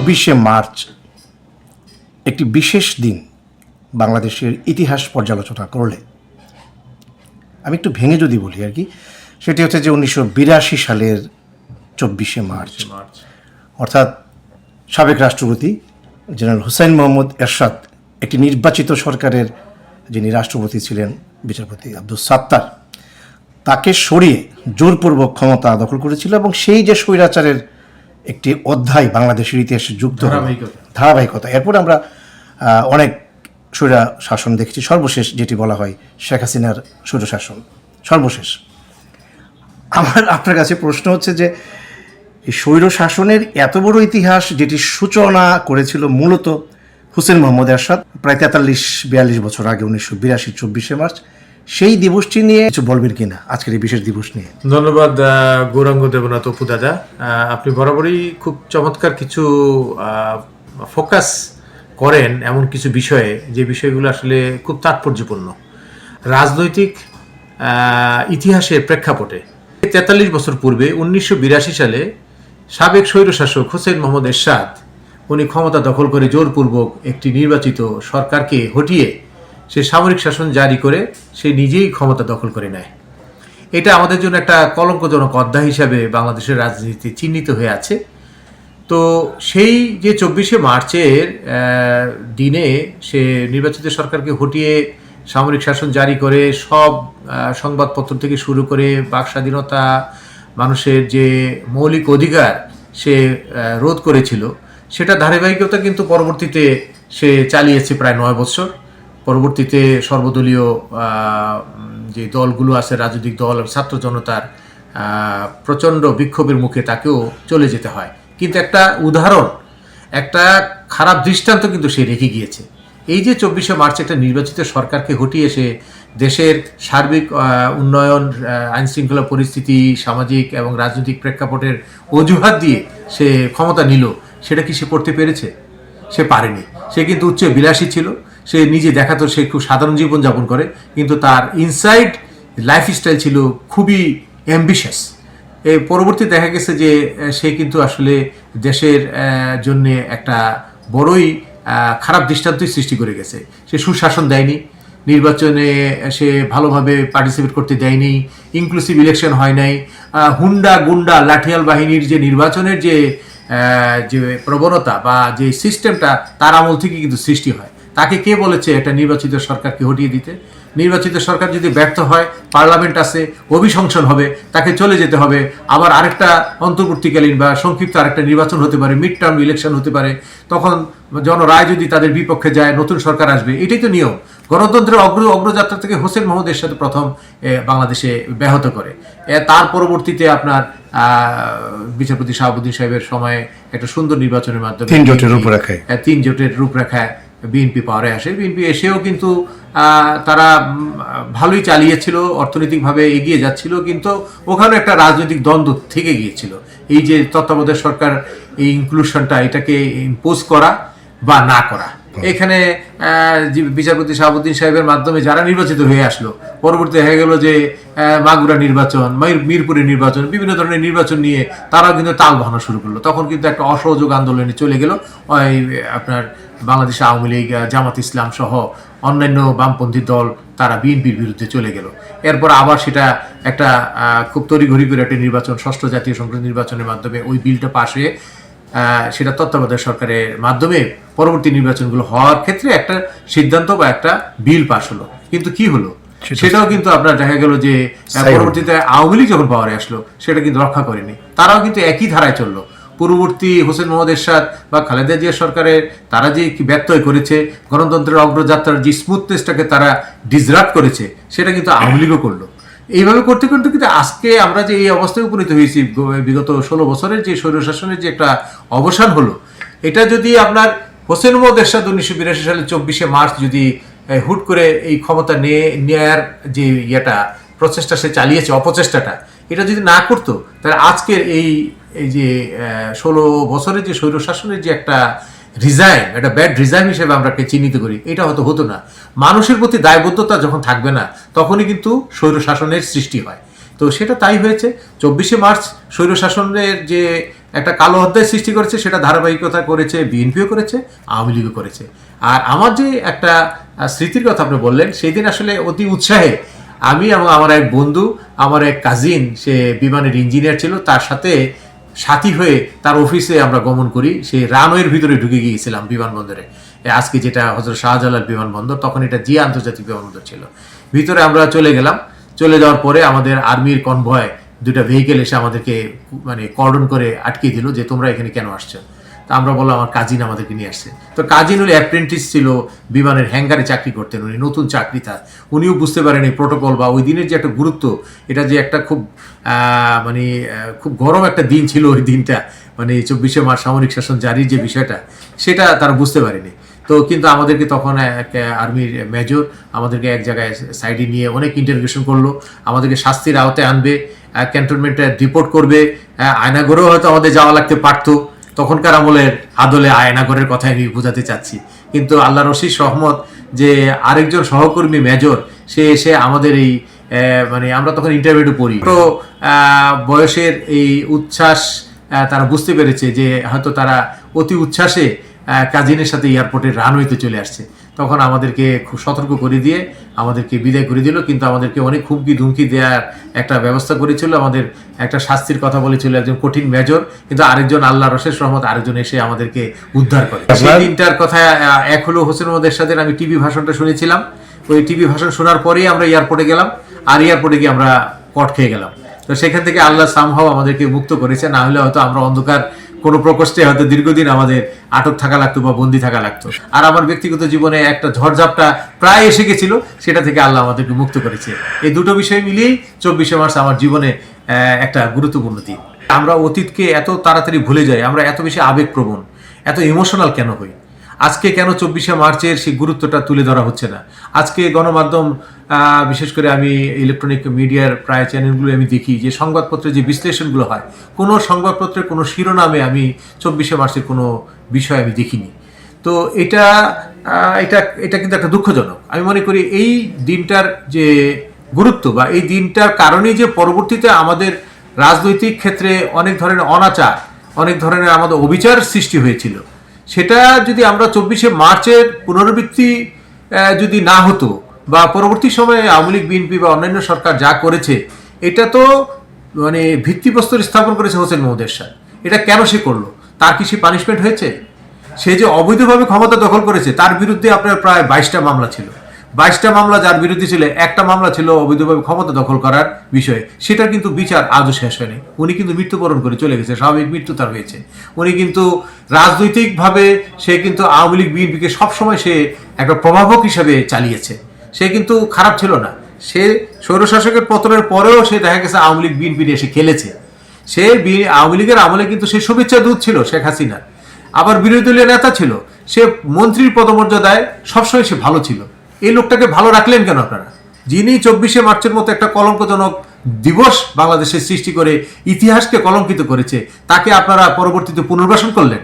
চব্বিশে মার্চ একটি বিশেষ দিন বাংলাদেশের ইতিহাস পর্যালোচনা করলে। আমি একটু ভেঙে যদি বলি আর কি, সেটি হচ্ছে যে উনিশশো বিরাশি সালের চব্বিশে মার্চ। অর্থাৎ সাবেক রাষ্ট্রপতি জেনারেল হুসাইন মোহাম্মদ এরশাদ, একটি নির্বাচিত সরকারের যিনি রাষ্ট্রপতি ছিলেন, বিচারপতি আব্দুল সাত্তার, তাকে সরিয়ে জোরপূর্বক ক্ষমতা দখল করেছিল এবং সেই যে স্বৈরাচারের একটি অধ্যায় বাংলাদেশের ইতিহাসে যুক্ত ধারাবাহিকতা। এরপর আমরা অনেক স্বৈরা শাসন দেখেছি। সর্বশেষ যেটি বলা হয় শেখ হাসিনার স্বৈর শাসন। সর্বশেষ। আমার আপনার কাছে প্রশ্ন হচ্ছে যে স্বৈর শাসনের এত বড় ইতিহাস যেটি সূচনা করেছিল মূলত হুসেন মোহাম্মদ এরশাদ প্রায় তেতাল্লিশ বিয়াল্লিশ বছর আগে উনিশশো বিরাশি চব্বিশে মার্চ। সেই দিবসটি নিয়ে কিছু বলবেন কিনা? আজকের এই বিশেষ দিবস নিয়ে। ধন্যবাদ গৌরাঙ্গ দেবনাথ অপু দাদা আপনি বরাবরই খুব চমৎকার কিছু ফোকাস করেন এমন কিছু বিষয়ে, যে বিষয়গুলো আসলে খুব তাৎপর্যপূর্ণ। রাজনৈতিক ইতিহাসের প্রেক্ষাপটে, তেতাল্লিশ বছর পূর্বে উনিশশো বিরাশি সালে সাবেক স্বৈরশাসক হোসেন মোহাম্মদ এরশাদ, উনি ক্ষমতা দখল করে জোরপূর্বক একটি নির্বাচিত সরকারকে হটিয়ে সে সামরিক শাসন জারি করে সে নিজেই ক্ষমতা দখল করে নেয়। এটা আমাদের জন্য একটা কলঙ্কজনক অধ্যায় হিসাবে বাংলাদেশের রাজনীতিতে চিহ্নিত হয়ে আছে। তো সেই যে চব্বিশে মার্চের দিনে সে নির্বাচিত সরকারকে হটিয়ে সামরিক শাসন জারি করে, সব সংবাদপত্র থেকে শুরু করে বাক স্বাধীনতা, মানুষের যে মৌলিক অধিকার সে রোধ করেছিল, সেটা ধারাবাহিকতা কিন্তু পরবর্তীতে সে চালিয়েছে প্রায় নয় বছর। পরবর্তীতে সর্বদলীয় যে দলগুলো আছে, রাজনৈতিক দল ছাত্র জনতার প্রচণ্ড বিক্ষোভের মুখে তাকেও চলে যেতে হয়। কিন্তু একটা উদাহরণ, একটা খারাপ দৃষ্টান্ত কিন্তু সে রেখে গিয়েছে। এই যে চব্বিশে মার্চ একটা নির্বাচিত সরকারকে হটিয়ে সে দেশের সার্বিক উন্নয়ন আইন শৃঙ্খলা পরিস্থিতি, সামাজিক এবং রাজনৈতিক প্রেক্ষাপটের অজুহাত দিয়ে সে ক্ষমতা নিল, সেটা কি সে করতে পেরেছে? সে পারেনি। সে কিন্তু উচ্চ বিলাসী ছিল। সে নিজে দেখাতো সে খুব সাধারণ জীবনযাপন করে, কিন্তু তার ইনসাইড লাইফস্টাইল ছিল খুবই অ্যাম্বিশাস এই পরবর্তী দেখা গেছে যে সে কিন্তু আসলে দেশের জন্য একটা বড়ই খারাপ দৃষ্টান্তই সৃষ্টি করে গেছে। সে সুশাসন দেয়নি, নির্বাচনে সে ভালোভাবে পার্টিসিপেট করতে দেয়নি ইনক্লুসিভ ইলেকশন হয় নাই হুন্ডা গুন্ডা লাঠিয়াল বাহিনীর যে নির্বাচনের যে যে প্রবণতা বা যে সিস্টেমটা তার আমল থেকে কিন্তু সৃষ্টি হয়। তাকে কে বলেছে একটা নির্বাচিত সরকারকে হটিয়ে দিতে? নির্বাচিত সরকার যদি ব্যর্থ হয় পার্লামেন্ট আছে অভিশংসন হবে তাকে চলে যেতে হবে। আবার আরেকটা অন্তর্বর্তীকালীন বা সংক্ষিপ্ত আরেকটা নির্বাচন হতে পারে মিড টার্ম ইলেকশন হতে পারে। তখন জনরায় যদি তাদের বিপক্ষে যায় নতুন সরকার আসবে এটাই তো নিয়ম। গণতন্ত্রের অগ্র অগ্রযাত্রা থেকে হোসেন মোহাম্মদের সাথে প্রথম বাংলাদেশে ব্যাহত করে। তার পরবর্তীতে আপনার বিচারপতি শাহাবুদ্দিন সাহেবের সময়ে একটা সুন্দর নির্বাচনের মাধ্যমে তিন জোটের রূপরেখায়। তিন জোটের রূপরেখায় বিএনপি পাওয়ারে আসে। বিএনপি এসেও কিন্তু তারা ভালোই চালিয়েছিল, অর্থনৈতিকভাবে এগিয়ে যাচ্ছিল, কিন্তু ওখানে একটা রাজনৈতিক দ্বন্দ্ব থেকে গিয়েছিল। এই যে তত্ত্বাবধায়ক সরকার এই ইনক্লুশনটা এটাকে ইম্পোজ করা বা না করা। এখানে বিচারপতি শাহাবুদ্দিন সাহেবের মাধ্যমে যারা নির্বাচিত হয়ে আসলো, পরবর্তী হয়ে গেল যে মাগুরা নির্বাচন মিরপুরের নির্বাচন, বিভিন্ন ধরনের নির্বাচন নিয়ে তারাও কিন্তু তাল বাহানো শুরু করল। তখন কিন্তু একটা অসহযোগ আন্দোলনে চলে গেল। ওই, আপনার বাংলাদেশ আওয়ামী লীগ জামাত ইসলাম সহ অন্যান্য বামপন্থী দল, তারা বিএনপির বিরুদ্ধে চলে গেল। এরপর আবার সেটা একটা খুব তড়িঘড়ি করে একটা নির্বাচন, ষষ্ঠ জাতীয় সংসদ নির্বাচনের মাধ্যমে ওই বিলটা পাশ সেটা তত্ত্বাবধায়ক সরকারের মাধ্যমে পরবর্তী নির্বাচনগুলো হওয়ার ক্ষেত্রে একটা সিদ্ধান্ত বা একটা বিল পাশ হলো। কিন্তু কি হলো? সেটাও কিন্তু আপনার দেখা গেল যে। পরবর্তীতে আওয়ামী লীগ যখন পাওয়ারে আসলো সেটা কিন্তু রক্ষা করেনি। তারাও কিন্তু একই ধারায় চলল। পূর্ববর্তী হোসেন মোহাম্মদ এরশাদ বা খালেদা জিয়া সরকারের তারা যে কি ব্যত্যয় করেছে গণতন্ত্রের অগ্রযাত্রার যে স্মুথনেসটাকে তারা ডিসরাপ্ট করেছে সেটা কিন্তু আওয়ামী লীগও করল। এইভাবে করতে করতে কিন্তু আজকে আমরা যে এই অবস্থায় উপনীত হয়েছি বিগত ষোলো বছরের যে স্বৈরশাসনের যে একটা অবসান হলো, এটা যদি আপনার হোসেন মোহাম্মদ এরশাদ উনিশশো বিরাশি সালে চব্বিশে মার্চ যদি হুট করে এই ক্ষমতা নিয়ে নেয়ার যে ইয়েটা, প্রচেষ্টা সে চালিয়েছে, অপচেষ্টাটা, এটা যদি না করতো, তাহলে আজকের এই এই যে ষোলো বছরের যে স্বৈরশাসনের যে একটা রিজাইন একটা ব্যাড রিজাইন হিসেবে আমরা চিহ্নিত করি, এটা হয়তো হতো না। মানুষের প্রতি দায়বদ্ধতা যখন থাকবে না, তখনই কিন্তু স্বৈরশাসনের সৃষ্টি হয়। তো সেটা তাই হয়েছে, চব্বিশে মার্চ স্বৈরশাসনের যে একটা কালো অধ্যায় সৃষ্টি করেছে, সেটা ধারাবাহিকতা করেছে, বিএনপিও করেছে, আওয়ামী লীগও করেছে। আর আমার যে একটা স্মৃতির কথা আপনি বললেন, সেই দিন আসলে অতি উৎসাহে আমি এবং আমার এক বন্ধু, আমার এক কাজিন সে বিমানের ইঞ্জিনিয়ার ছিল, তার সাথে সাথী হয়ে তার অফিসে আমরা গমন করি। সেই রানওয়ের ভিতরে ঢুকে গিয়েছিলাম বিমানবন্দরে। আজকে যেটা হজরত শাহজালাল বিমানবন্দর, তখন এটা জিয়া আন্তর্জাতিক বিমানবন্দর ছিল। ভিতরে আমরা চলে গেলাম। চলে যাওয়ার পরে আমাদের আর্মির কনভয় দুটা ভেহিকেল এসে আমাদেরকে মানে কর্ডন করে আটকে দিল যে, তোমরা এখানে কেন আসছো? তা আমরা বললাম, আমার কাজিন আমাদেরকে নিয়ে আসছে। তো কাজিন হলে অ্যাপ্রেন্টিস ছিল, বিমানের হ্যাঙ্গারে চাকরি করতেন উনি, নতুন চাকরি তার। উনিও বুঝতে পারেন এই প্রোটোকল বা ওই দিনের যে একটা গুরুত্ব, এটা যে একটা খুব মানে খুব গরম একটা দিন ছিল ওই দিনটা মানে চব্বিশে মার্চ সামরিক শাসন জারির যে বিষয়টা, সেটা তারা বুঝতে পারেনি। তো কিন্তু আমাদেরকে তখন এক আর্মির মেজর আমাদেরকে এক জায়গায় সাইডে নিয়ে অনেক ইন্টারভিউশন করল, আমাদেরকে শাস্তির আওতায় আনবে ক্যান্টনমেন্টে রিপোর্ট করবে আয়নাগরেও হয়তো আমাদের যাওয়া লাগতে পারতো। তখনকার আমলের আদলে আয়নাগরের কথা আমি বোঝাতে চাচ্ছি। কিন্তু আল্লাহ রশিদ সহমত যে আরেকজন সহকর্মী মেজর, সে এসে আমাদের এই মানে আমরা তখন ইন্টারভিউ পড়ি। তো বয়সের এই উচ্ছ্বাস তারা বুঝতে পেরেছে যে হয়তো তারা অতি উচ্ছ্বাসে কাজিনের সাথে এয়ারপোর্টের রানওয়েতে চলে আসছে। তখন আমাদেরকে খুব সতর্ক করে দিয়ে আমাদেরকে বিদায় করে দিল। কিন্তু আমাদেরকে অনেক হুমকি ধুমকি দেওয়ার একটা ব্যবস্থা করেছিল। আমাদের একটা শাস্তির কথা বলেছিল একজন কঠিন মেজর কিন্তু আরেকজন আল্লাহ রশেষ রহমত আরেকজন এসে আমাদেরকে উদ্ধার করে। সেই দিনটার কথা এক হলো হোসেন মোহাম্মদের সাথে আমি টিভি ভাষণটা শুনেছিলাম। ওই টিভি ভাষণ শোনার পরেই আমরা এয়ারপোর্টে গেলাম আর এয়ারপোর্টে গিয়ে আমরা কট খেয়ে গেলাম। তো সেখান থেকে আল্লাহ সামহাও আমাদেরকে মুক্ত করেছে না হলে হয়তো আমরা অন্ধকার কোনো প্রকোষ্ঠে হয়তো দীর্ঘদিন আমাদের আটক থাকা লাগতো বা বন্দি থাকা লাগতো। আর আমার ব্যক্তিগত জীবনে একটা ঝড়ঝাপটা প্রায় এসে গেছিল, সেটা থেকে আল্লাহ আমাদেরকে মুক্ত করেছে। এই দুটো বিষয় মিলিয়েই চব্বিশে মার্চ আমার জীবনে একটা গুরুত্বপূর্ণ দিন। আমরা অতীতকে এত তাড়াতাড়ি ভুলে যাই, আমরা এত বেশি আবেগপ্রবণ, এত ইমোশনাল কেন হই? আজকে কেন চব্বিশে মার্চের সেই গুরুত্বটা তুলে ধরা হচ্ছে না? আজকে গণমাধ্যম বিশেষ করে আমি ইলেকট্রনিক মিডিয়ার প্রায় চ্যানেলগুলো আমি দেখি, যে সংবাদপত্রের যে বিশ্লেষণগুলো হয়, কোনো সংবাদপত্রের কোনো শিরোনামে আমি চব্বিশে মার্চের কোনো বিষয় আমি দেখিনি। তো এটা এটা এটা কিন্তু একটা দুঃখজনক। আমি মনে করি এই দিনটার যে গুরুত্ব বা এই দিনটার কারণেই যে পরবর্তীতে আমাদের রাজনৈতিক ক্ষেত্রে অনেক ধরনের অনাচার, অনেক ধরনের আমাদের অবিচার সৃষ্টি হয়েছিল। সেটা যদি আমরা চব্বিশে মার্চের পুনরাবৃত্তি যদি না হতো বা পরবর্তী সময়ে আওয়ামী লীগ, বিএনপি বা অন্যান্য সরকার যা করেছে, এটা তো মানে ভিত্তিপ্রস্তর স্থাপন করেছে হোসেন মোহাম্মদ এরশাদ। এটা কেন সে করল? তার কি সে পানিশমেন্ট হয়েছে? সে যে অবৈধভাবে ক্ষমতা দখল করেছে, তার বিরুদ্ধে আপনার প্রায় বাইশটা মামলা ছিল। বাইশটা মামলা যার বিরুদ্ধে ছিল, একটা মামলা ছিল অবৈধভাবে ক্ষমতা দখল করার বিষয়ে। সেটা কিন্তু বিচার আজও শেষ হয়নি। উনি কিন্তু মৃত্যুবরণ করে চলে গেছে, স্বাভাবিক মৃত্যু তার হয়েছে। উনি কিন্তু রাজনৈতিকভাবে সে কিন্তু আওয়ামী লীগ, বিএনপিকে সবসময় সে একটা প্রভাবক হিসাবে চালিয়েছে। সে কিন্তু খারাপ ছিল না। সে স্বৈরশাসকের পতনের পরেও সে দেখা গেছে আওয়ামী লীগ বিএনপি এসে খেলেছে। সে আওয়ামী লীগের আমলে কিন্তু সে শুভেচ্ছা দূত ছিল শেখ হাসিনা। আবার বিরোধী দলীয় নেতা ছিল। সে মন্ত্রীর পদমর্যাদায় সবসময় সে ভালো ছিল। এই লোকটাকে ভালো রাখলেন কেন আপনারা? যিনি চব্বিশে মার্চের মতো একটা কলঙ্কজনক দিবস বাংলাদেশের সৃষ্টি করে ইতিহাসকে কলঙ্কিত করেছে, তাকে আপনারা পরবর্তীতে পুনর্বাসন করলেন?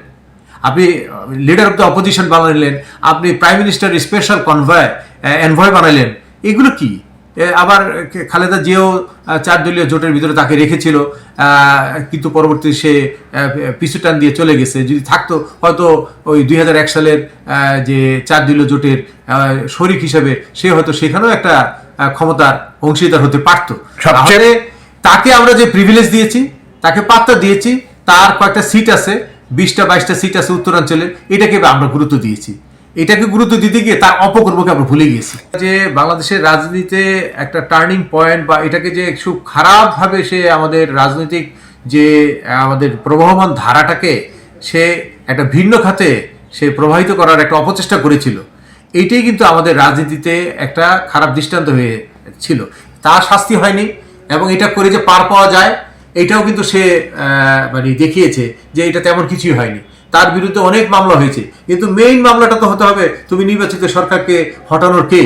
আপনি লিডার অফ দ্য অপোজিশন বানাইলেন আপনি prime minister special convoy envoy বানাইলেন এগুলো কি? আবার খালেদা জিয়াও চার দলীয় জোটের ভিতরে তাকে রেখেছিল কিন্তু পরবর্তী সে পিছু টান দিয়ে চলে গেছে যদি থাকতো হয়তো ওই দুই এক সালের যে চার দলীয় জোটের শরিক হিসেবে সে হয়তো সেখানেও একটা ক্ষমতার অংশীদার হতে পারতো। তাকে আমরা যে প্রিভিলেজ দিয়েছি তাকে পাত্তা দিয়েছি তার কয়েকটা সিট আছে বিশটা, বাইশটা সিট আছে উত্তরাঞ্চলে, এটাকে আমরা গুরুত্ব দিয়েছি। এটাকে গুরুত্ব দিতে গিয়ে তার অপকর্মকে আমরা ভুলে গিয়েছি। যে বাংলাদেশের রাজনীতিতে একটা টার্নিং পয়েন্ট বা এটাকে যে খুব খারাপভাবে সে আমাদের রাজনৈতিক যে আমাদের প্রবহমান ধারাটাকে সে একটা ভিন্ন খাতে সে প্রবাহিত করার একটা অপচেষ্টা করেছিল। এইটাই কিন্তু আমাদের রাজনীতিতে একটা খারাপ দৃষ্টান্ত হয়ে ছিল। শাস্তি হয়নি এবং এটা করে যে পার পাওয়া যায় এটাও কিন্তু সে মানে দেখিয়েছে যে এটা তেমন কিছুই হয়নি। তার বিরুদ্ধে অনেক মামলা হয়েছে। কিন্তু মেইন মামলাটা তো হতে হবে তুমি নির্বাচিত সরকারকে হটানোর কে?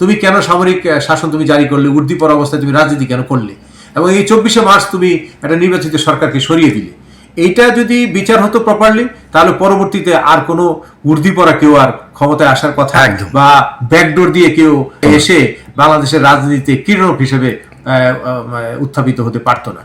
তুমি কেন সামরিক শাসন তুমি জারি করলে? উর্দি পর অবস্থায় তুমি রাজনীতি কেন করলে? এবং এই চব্বিশে মার্চ তুমি একটা নির্বাচিত সরকারকে সরিয়ে দিলে। এইটা যদি বিচার হতো প্রপারলি তাহলে পরবর্তীতে আর কোনো উর্দি পরা কেউ আর ক্ষমতায় আসার কথা। বা ব্যাকডোর দিয়ে কেউ এসে বাংলাদেশের রাজনীতিতে কিরণক হিসেবে উত্থাপিত হতে পারতো না।